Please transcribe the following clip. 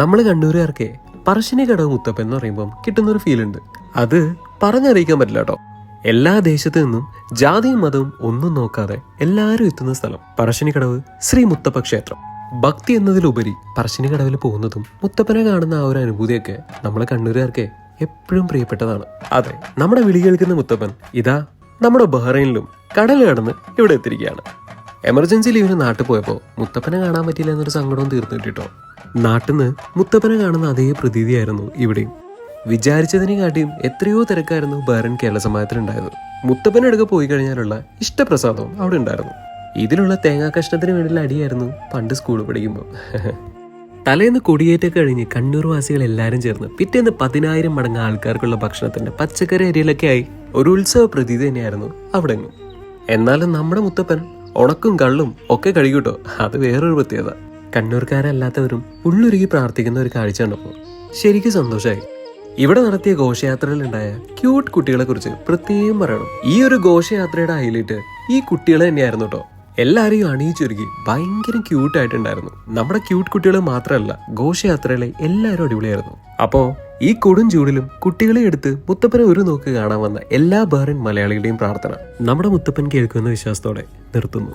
നമ്മൾ കണ്ണൂരുകാർക്ക് പറശ്ശിനി കടവ് മുത്തപ്പൻ എന്ന് പറയുമ്പോൾ കിട്ടുന്നൊരു ഫീൽ ഉണ്ട്. അത് പറഞ്ഞറിയിക്കാൻ പറ്റില്ല കേട്ടോ എല്ലാ ദേശത്തു നിന്നും ജാതിയും മതവും ഒന്നും നോക്കാതെ എല്ലാവരും എത്തുന്ന സ്ഥലം പറശ്ശിനി കടവ് ശ്രീ മുത്തപ്പ ക്ഷേത്രം. ഭക്തി എന്നതിലുപരി പറശ്ശിനി കടവിൽ പോകുന്നതും മുത്തപ്പനെ കാണുന്ന ആ ഒരു അനുഭൂതിയൊക്കെ നമ്മളെ കണ്ണൂരുകാർക്ക് എപ്പോഴും പ്രിയപ്പെട്ടതാണ്. അതെ നമ്മുടെ വിളി കേൾക്കുന്ന മുത്തപ്പൻ ഇതാ നമ്മുടെ ബഹ്റൈനിലും കടൽ കടന്ന് ഇവിടെ എത്തിയിരിക്കുകയാണ്. എമർജൻസി ലീവിന് നാട്ടിൽ പോയപ്പോൾ മുത്തപ്പനെ കാണാൻ പറ്റിയില്ല എന്നൊരു സങ്കടവും തീർന്നു കിട്ടിട്ടോ നാട്ടിൽ നിന്ന് മുത്തപ്പനെ കാണുന്ന അതേ പ്രതീതിയായിരുന്നു ഇവിടെയും. വിചാരിച്ചതിനെ കാട്ടിയും എത്രയോ തിരക്കായിരുന്നു ബാരൻ കേരള സമാജത്തിലുണ്ടായത്. മുത്തപ്പനടുക്ക പോയി കഴിഞ്ഞാലുള്ള ഇഷ്ടപ്രസാദവും അവിടെ ഉണ്ടായിരുന്നു. ഇതിലുള്ള തേങ്ങാ കഷ്ണത്തിന് വേണ്ടിയുള്ള അടിയായിരുന്നു പണ്ട് സ്കൂൾ പഠിക്കുമ്പോൾ. തലേന്ന് കൊടിയേറ്റൊക്കെ കഴിഞ്ഞ് കണ്ണൂർ വാസികൾ എല്ലാവരും ചേർന്ന് പിറ്റേന്ന് പതിനായിരം മടങ്ങ് ആൾക്കാർക്കുള്ള ഭക്ഷണത്തിന്റെ പച്ചക്കറി അരിയിലൊക്കെ ആയി ഒരു ഉത്സവ പ്രതീതി തന്നെയായിരുന്നു അവിടെ എന്നാലും നമ്മുടെ മുത്തപ്പൻ ഉണക്കും കള്ളും ഒക്കെ കഴിക്കൂട്ടോ? അത് വേറൊരു പ്രത്യേകത. കണ്ണൂർക്കാരല്ലാത്തവരും ഉള്ളുരുകി പ്രാർത്ഥിക്കുന്ന ഒരു കാഴ്ച കണ്ടപ്പോൾ ശരിക്കും സന്തോഷമായി. ഇവിടെ നടത്തിയ ഘോഷയാത്രയിലുണ്ടായ ക്യൂട്ട് കുട്ടികളെ കുറിച്ച് പ്രത്യേകം പറയണം. ഈ ഒരു ഘോഷയാത്രയുടെ ഹൈലൈറ്റ് ഈ കുട്ടികളെ തന്നെയായിരുന്നു കേട്ടോ എല്ലാരെയും അണിയിച്ചൊരുക്കി ഭയങ്കര ക്യൂട്ട് ആയിട്ടുണ്ടായിരുന്നു. നമ്മുടെ ക്യൂട്ട് കുട്ടികൾ മാത്രമല്ല ഘോഷയാത്രയിലെ എല്ലാവരും അടിപൊളിയായിരുന്നു. അപ്പോ ഈ കൊടും ചൂടിലും കുട്ടികളെ എടുത്ത് മുത്തപ്പനെ ഒരു നോക്ക് കാണാൻ വന്ന എല്ലാ ബേറിൻ മലയാളികളുടെയും പ്രാർത്ഥന നമ്മുടെ മുത്തപ്പൻ കേൾക്കുന്ന വിശ്വാസത്തോടെ നിർത്തുന്നു.